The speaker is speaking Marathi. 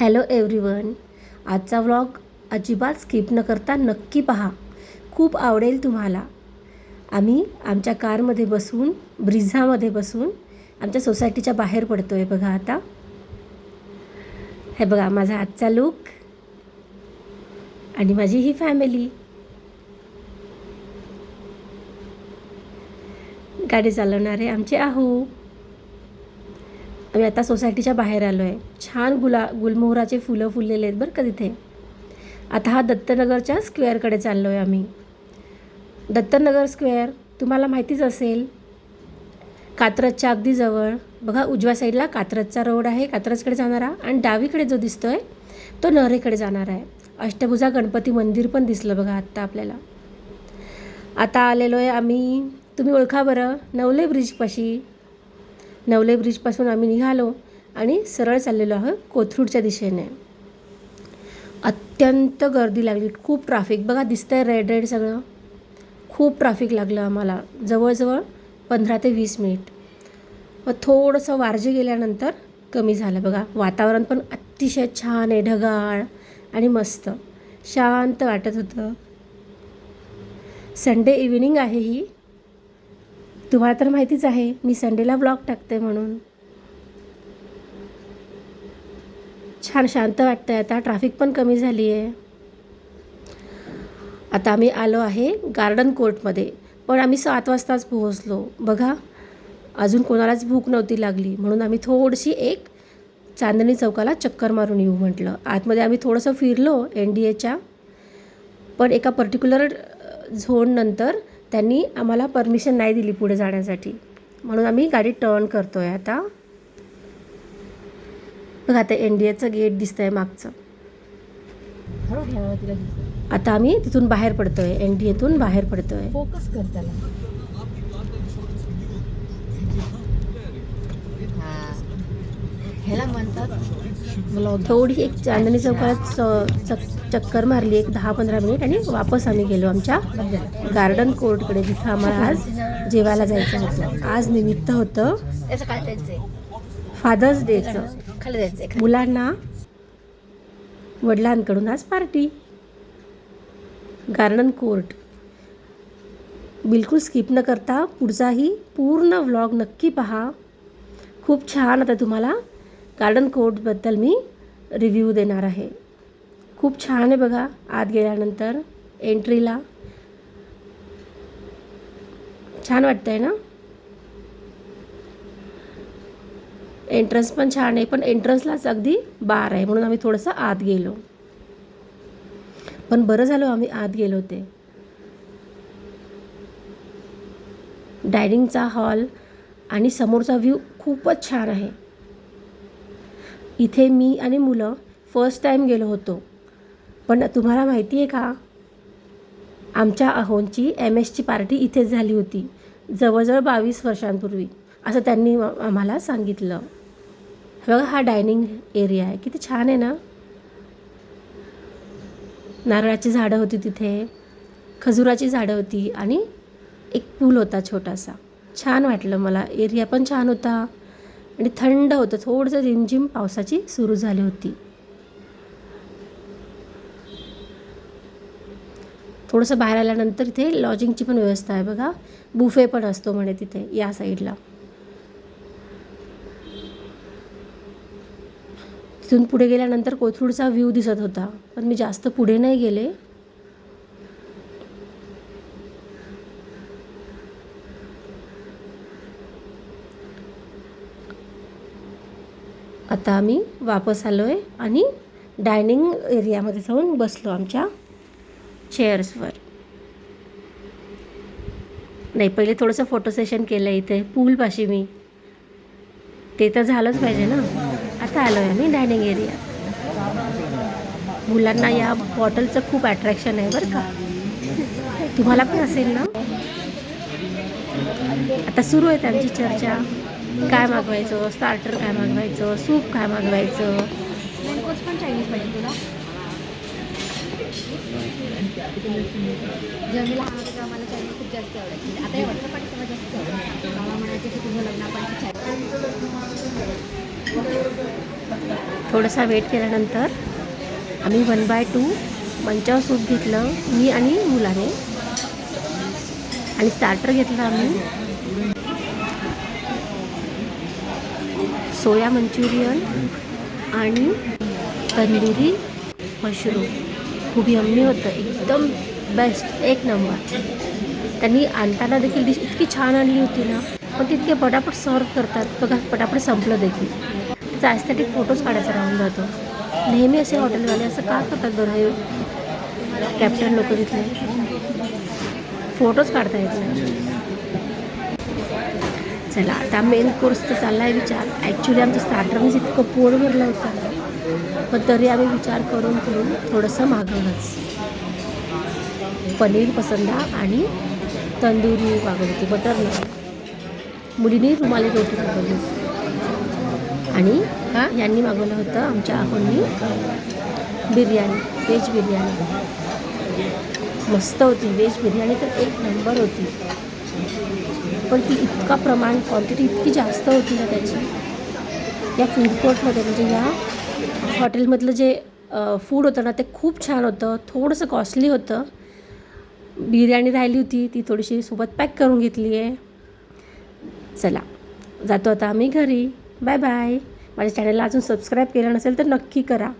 हॅलो एव्हरीवन आजचा व्लॉग अजिबात स्किप न करता नक्की पहा. खूप आवडेल तुम्हाला. आम्ही आमच्या कारमध्ये बसून ब्रिझामध्ये बसून आमच्या सोसायटीच्या बाहेर पडतो आहे बघा आता. हे बघा माझा आजचा लुक आणि माझी ही फॅमिली गाडी चालवणारे आमचे आहू. आम्ही आता सोसायटीच्या बाहेर आलो आहे. छान गुला गुलमोहराचे फुलं फुललेले आहेत बरं का तिथे. आता हा दत्तनगरच्या स्क्वेअरकडे चाललो आहे आम्ही. दत्तनगर स्क्वेअर तुम्हाला माहितीच असेल कात्रजच्या अगदी जवळ. बघा उजव्या साईडला कात्रजचा रोड आहे कात्रजकडे जाणारा. आणि डावीकडे जो दिसतो आहे तो नहरेकडे जाणार आहे. अष्टभुजा गणपती मंदिर पण दिसलं बघा आत्ता आपल्याला. आता आलेलो आहे आम्ही तुम्ही ओळखा बरं नवले ब्रिजपाशी. नवले ब्रिजपासून आम्ही निघालो आणि सरळ चाललेलो आहोत कोथरूडच्या दिशेने. अत्यंत गर्दी लागली. खूप ट्राफिक बघा दिसतं आहे रेड रेड सगळं. खूप ट्राफिक लागलं आम्हाला. जवळजवळ पंधरा ते वीस मिनिट व थोडंसं वारजे गेल्यानंतर कमी झालं. बघा वातावरण पण अतिशय छान आहे ढगाळ आणि मस्त. शांत वाटत होतं. संडे इव्हिनिंग आहे ही. तुम्हाला तर माहितीच आहे मी संडेला ब्लॉग टाकते म्हणून. छान शांत वाटतं आहे आता ट्रॅफिक पण कमी झाली आहे आता आम्ही आलो आहे गार्डन कोर्टमध्ये पण आम्ही सात वाजताच पोहोचलो. बघा अजून कोणालाच भूक नव्हती लागली म्हणून आम्ही थोडीशी एक चांदणी चौकाला चक्कर मारून येऊ म्हटलं. आतमध्ये आम्ही थोडंसं फिरलो एन डी एच्या पण एका पर्टिक्युलर झोननंतर त्यांनी आम्हाला परमिशन नाही दिली पुढे जाण्यासाठी. म्हणून आम्ही गाडी टर्न करतो आहे आता. बघा आता एन डी एचं गेट दिसतं आहे मागचं. आता आम्ही तिथून बाहेर पडतो आहे एन डी एतून बाहेर पडतो आहे फोकस कर त्याला हा. ह्याला म्हणतात ब्लॉग थोडी एक चांदणी चौकात चक- चक्कर मारली एक दहा पंधरा मिनिट आणि वापस आम्ही गेलो आमच्या गार्डन कोर्टकडे जिथं आम्हाला आज जेवायला जायचं होतं. आज निमित्त होतं फादर्स डेचं मुलांना वडिलांकडून आज पार्टी. Garden court. बिलकुल स्किप न करता पुढचाही पूर्ण व्लॉग नक्की पहा. खूप छान आता तुम्हाला गार्डन कोर्टबद्दल मी रिव्ह्यू देणार आहे. खूप छान आहे बघा आत गेल्यानंतर एंट्रीला छान वाटतंय ना? एंट्रन्स पण छान आहे पण एंट्रन्सलाच अगदी बार आहे म्हणून आम्ही थोडंसं आत गेलो. पण बरं झालं आम्ही आत गेलो ते डायनिंगचा हॉल आणि समोरचा व्ह्यू खूपच छान आहे. इथे मी आणि मुलं फर्स्ट टाईम गेलो होतो. पण तुम्हाला माहिती आहे का? आमच्या अहोंची एम एसची पार्टी इथेच झाली होती जवळजवळ बावीस वर्षांपूर्वी. असं त्यांनी आम्हाला सांगितलं. बघा हा डायनिंग एरिया आहे. किती छान आहे ना? नारळाची झाडं होती तिथे खजुराची झाडं होती आणि एक पूल होता छोटासा. छान वाटलं मला. एरिया पण छान होता. आणि थंड होतं. थोडंसं रिमझिम पावसाची सुरू झाली होती. थोडंसं बाहेर आल्यानंतर इथे लॉजिंगची पण व्यवस्था आहे बघा. बुफे पण असतो म्हणे तिथे या साईडला तिथून पुढे गेल्यानंतर कोथरूडचा व्ह्यू दिसत होता. पण मी जास्त पुढे नाही गेले. आता आम्ही वापस आलो आहे आणि डायनिंग एरियामध्ये जाऊन बसलो आमच्या चेअर्सवर. नाही पहिले थोडंसं फोटो सेशन केलं इथे पूलपाशी मी. ते तर झालंच पाहिजे ना. आता आलो आहे आम्ही डायनिंग एरिया. मुलांना या बॉटलचं खूप अट्रॅक्शन आहे बरं का. तुम्हाला पण असेल ना? आता सुरू आहे त्यांची चर्चा. काय मागवायचं? स्टार्टर काय मागवायचं? सूप काय मागवायचं? पण चायनीज पाहिजे तुला जेव्हा मी लहान होते तेव्हा मला चॅनल खूप जास्त आवडायची आता वाटतं पण तेव्हा जास्त आवडायची मामा म्हणायचे की तुझं लग्न आपण थोडासा वेट केल्यानंतर आम्ही one by two manchow soup घेतलं मी आणि मुलाने. आणि स्टार्टर घेतलं आम्ही. सोया मंचुरियन आणि तंदुरी मशरूम. खूप यम्मी होतं. एकदम बेस्ट एक नंबर त्यांनी आणताना देखील डिश इतकी छान आणली होती ना. पण तितके पटापट सर्व करतात. बघा पटापट संपलं देखील. त्याचा ॲस्थेटिक फोटोज काढायचा राहून जातो. नेहमी असे हॉटेलवाले असं का करतात बरं हे? कॅप्टन लोक तिथले. फोटोज काढता येत नाही. चला आता मेन कोर्सचा चालला आहे विचार. ॲक्च्युली आमचं स्टार्टरनेच इतकं पोट भरलं होतं. पण तरी आम्ही विचार करून करून थोडंसं मागवलंच. पनीर पसंदा आणि तंदुरी मागवली होती बटर नान मुलीने रुमाली रोटी मागवली. होती आणि हां? यांनी मागवलं होतं आमच्या आहोंनी बिर्याणी व्हेज बिर्याणी. मस्त होती व्हेज बिर्याणी तर एक नंबर होती. पण ती इतका प्रमाण क्वांटिटी इतकी जास्त होती ना त्याची. या फूड कोर्टमध्ये म्हणजे या हॉटेलमधलं जे फूड होतं ना ते खूप छान होतं. थोडंसं कॉस्टली होतं. बिर्याणी राहिली होती ती थोडीशी सोबत पॅक करून घेतली आहे. चला जातो आता आम्ही घरी. बाय बाय माझ्या चॅनलला अजून सबस्क्राईब केलं नसेल तर नक्की करा.